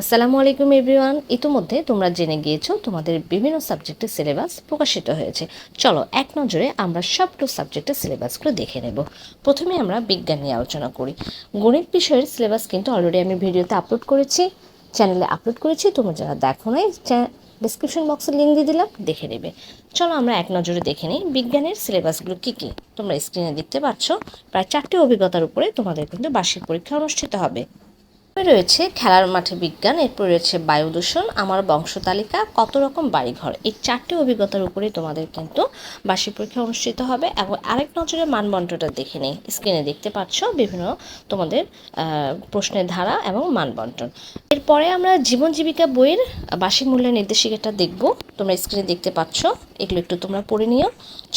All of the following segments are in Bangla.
আসসালামু আলাইকুম এভরিওয়ান। ইতিমধ্যে তোমরা জেনে গিয়েছো, তোমাদের বিভিন্ন সাবজেক্টের সিলেবাস প্রকাশিত হয়েছে। চলো, এক নজরে আমরা সবগুলো সাবজেক্টের সিলেবাসগুলো দেখে নেব। প্রথমে আমরা বিজ্ঞান নিয়ে আলোচনা করি। গণিত বিষয়ের সিলেবাস কিন্তু অলরেডি আমি ভিডিওতে আপলোড করেছি। চ্যানেলে আপলোড করেছি, তোমরা যারা দেখো নাই ডিসক্রিপশন বক্সে লিঙ্ক দিয়ে দিলাম, দেখে নেবে। চলো আমরা এক নজরে দেখে নিই, বিজ্ঞানের সিলেবাসগুলো কী কী? তোমরা স্ক্রিনে দেখতে পাচ্ছ, প্রায় চারটি অভিজ্ঞতার উপরে তোমাদের কিন্তু বার্ষিক পরীক্ষা অনুষ্ঠিত হবে। রয়েছে খেলার মাঠে বিজ্ঞান, এরপর রয়েছে বায়ু দূষণ, আমার বংশ তালিকা, কত রকম বাড়িঘর। এই চারটি অভিজ্ঞতার উপরেই তোমাদের কিন্তু বার্ষিক পরীক্ষা অনুষ্ঠিত হবে এবং আরেক নজরে মানবন্টনটা দেখে নেই। স্ক্রিনে দেখতে পাচ্ছ বিভিন্ন তোমাদের প্রশ্নের ধারা এবং মানবন্টন এরপরে আমরা জীবন জীবিকা বইয়ের বার্ষিক মূল্যের নির্দেশিকাটা দেখব। তোমরা স্ক্রিনে দেখতে পাচ্ছ এগুলো একটু তোমরা পড়ে নিও।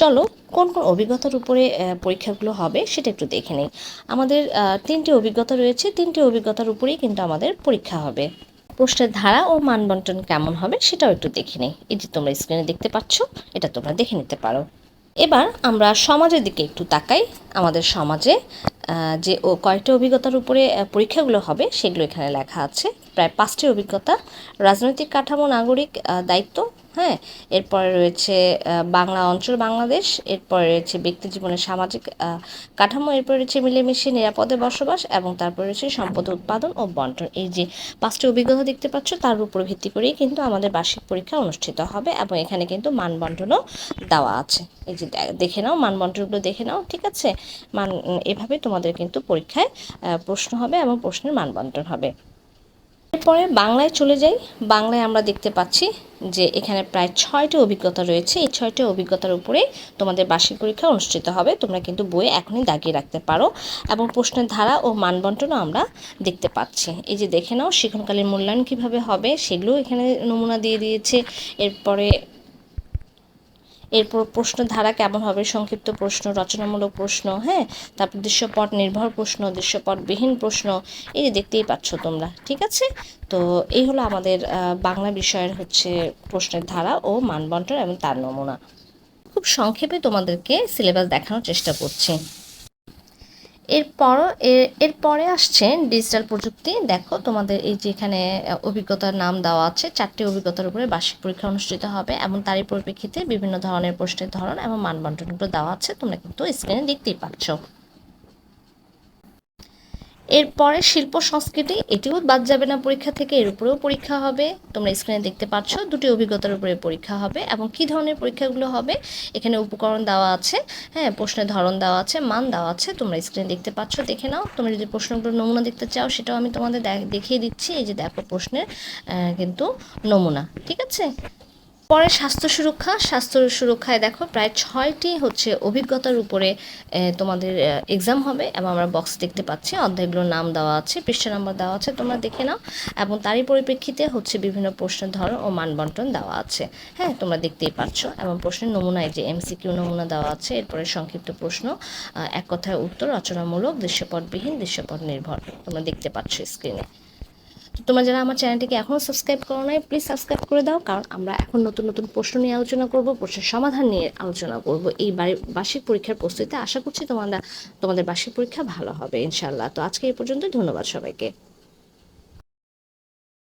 চলো, কোন কোন অভিজ্ঞতার উপরে পরীক্ষাগুলো হবে সেটা একটু দেখে নেই। আমাদের তিনটি অভিজ্ঞতা রয়েছে, তিনটি অভিজ্ঞতার উপরেই কিন্তু আমাদের পরীক্ষা হবে। প্রশ্নের ধারা ও মানবন্টন কেমন হবে সেটাও একটু দেখে নেই। এই যে তোমরা স্ক্রিনে দেখতে পাচ্ছ, এটা তোমরা দেখে নিতে পারো। এবার আমরা সমাজের দিকে একটু তাকাই। আমাদের সমাজে যে ও কয়েকটি অভিজ্ঞতার উপরে পরীক্ষাগুলো হবে সেগুলো এখানে লেখা আছে। প্রায় পাঁচটি অভিজ্ঞতা। রাজনৈতিক কাঠামো, নাগরিক দায়িত্ব হ্যাঁ? এরপরে রয়েছে বাংলা অঞ্চল বাংলাদেশ, এরপরে রয়েছে ব্যক্তি জীবনের সামাজিক কাঠামো, এরপরে রয়েছে মিলেমিশে নিরাপদে বসবাস এবং তারপরে রয়েছে সম্পদ উৎপাদন ও বন্টন। এই যে পাঁচটি অভিজ্ঞতা দেখতে পাচ্ছ, তার উপর ভিত্তি করেই কিন্তু আমাদের বার্ষিক পরীক্ষা অনুষ্ঠিত হবে এবং এখানে কিন্তু মানবন্টনও দেওয়া আছে। এই যে দেখে নাও মানবন্টনগুলো দেখে নাও, ঠিক আছে? মান, এভাবে তোমাদের কিন্তু পরীক্ষায় প্রশ্ন হবে এবং প্রশ্নের মানবন্টন হবে। এরপরে বাংলায় চলে যাই। বাংলায় আমরা দেখতে পাচ্ছি যে এখানে প্রায় ছয়টি অভিজ্ঞতা রয়েছে। এই ছয়টি অভিজ্ঞতার উপরে তোমাদের বার্ষিক পরীক্ষা অনুষ্ঠিত হবে। তোমরা কিন্তু বইয়ে এখনই দাগিয়ে রাখতে পারো এবং প্রশ্নের ধারা ও মানবন্টনও আমরা দেখতে পাচ্ছি। এই যে দেখে নাও শিক্ষণকালীন মূল্যায়ন কীভাবে হবে সেগুলো এখানে নমুনা দিয়ে দিয়েছে। এরপরে এরপর প্রশ্ন ধারা কেমন হবে? সংক্ষিপ্ত প্রশ্ন, রচনামূলক প্রশ্ন হ্যাঁ? তারপর দৃশ্যপট নির্ভর প্রশ্ন, দৃশ্যপটবিহীন প্রশ্ন, এই যে দেখতেই পাচ্ছ তোমরা, ঠিক আছে? তো এই হলো আমাদের বাংলা বিষয়ের হচ্ছে প্রশ্নের ধারা ও মানবন্টন এবং তার নমুনা। খুব সংক্ষেপে তোমাদেরকে সিলেবাস দেখানোর চেষ্টা করছি। এরপর এর- এরপরে আসছে ডিজিটাল প্রযুক্তি। দেখো, তোমাদের এই যে এখানে অভিজ্ঞতার নাম দেওয়া আছে, চারটি অভিজ্ঞতার উপরে বার্ষিক পরীক্ষা অনুষ্ঠিত হবে এবং তারই পরিপ্রেক্ষিতে বিভিন্ন ধরনের প্রশ্নের ধরন এবং মানবন্টনগুলো দেওয়া আছে। তোমরা কিন্তু স্ক্রিনে দেখতেই পাচ্ছ। এরপরে শিল্প সংস্কৃতি, এটিও বাদ যাবে না পরীক্ষা থেকে, এর উপরেও পরীক্ষা হবে। তোমরা স্ক্রিনে দেখতে পাচ্ছ, দুটি অভিজ্ঞতার উপরে পরীক্ষা হবে এবং কি ধরনের পরীক্ষাগুলো হবে, এখানে উপকরণ দেওয়া আছে হ্যাঁ প্রশ্নের ধরন দেওয়া আছে, মান দেওয়া আছে, তোমরা স্ক্রিনে দেখতে পাচ্ছ, দেখে নাও। তোমরা যদি প্রশ্নগুলো নমুনা দেখতে চাও, সেটাও আমি তোমাদের দেখ- দেখিয়ে দিচ্ছি, এই যে দেখো প্রশ্নের কিন্তু নমুনা, ঠিক আছে? পরে স্বাস্থ্য সুরক্ষা, স্বাস্থ্য সুরক্ষায় দেখো প্রায় ছয়টি হচ্ছে অভিজ্ঞতার উপরে তোমাদের এক্সাম হবে এবং আমরা বক্স দেখতে পাচ্ছি। অধ্যায়গুলোর নাম দেওয়া আছে পৃষ্ঠা নাম্বার দেওয়া আছে, তোমরা দেখে নাও। এবং তারই পরিপ্রেক্ষিতে হচ্ছে বিভিন্ন প্রশ্নের ধরন ও মানবন্টন দেওয়া আছে। হ্যাঁ তোমরা দেখতেই পাচ্ছ। এবং প্রশ্নের নমুনায় যে এমসিকিউ নমুনা দেওয়া আছে, এরপরে সংক্ষিপ্ত প্রশ্ন এক কথায় উত্তর, রচনামূলক, দৃশ্যপটবিহীন, দৃশ্যপট নির্ভর। তোমরা দেখতে পাচ্ছ স্ক্রিনে তো তোমরা যারা আমার চ্যানেলটিকে এখনও সাবস্ক্রাইব করো নাই প্লিজ সাবস্ক্রাইব করে দাও, কারণ আমরা এখন নতুন নতুন প্রশ্ন নিয়ে আলোচনা করব, প্রশ্নের সমাধান নিয়ে আলোচনা করব। এই বার্ষিক পরীক্ষার প্রস্তুতিতে আশা করছি তোমরা তোমাদের বার্ষিক পরীক্ষা ভালো হবে ইনশাল্লাহ তো আজকে এই পর্যন্ত ধন্যবাদ সবাইকে।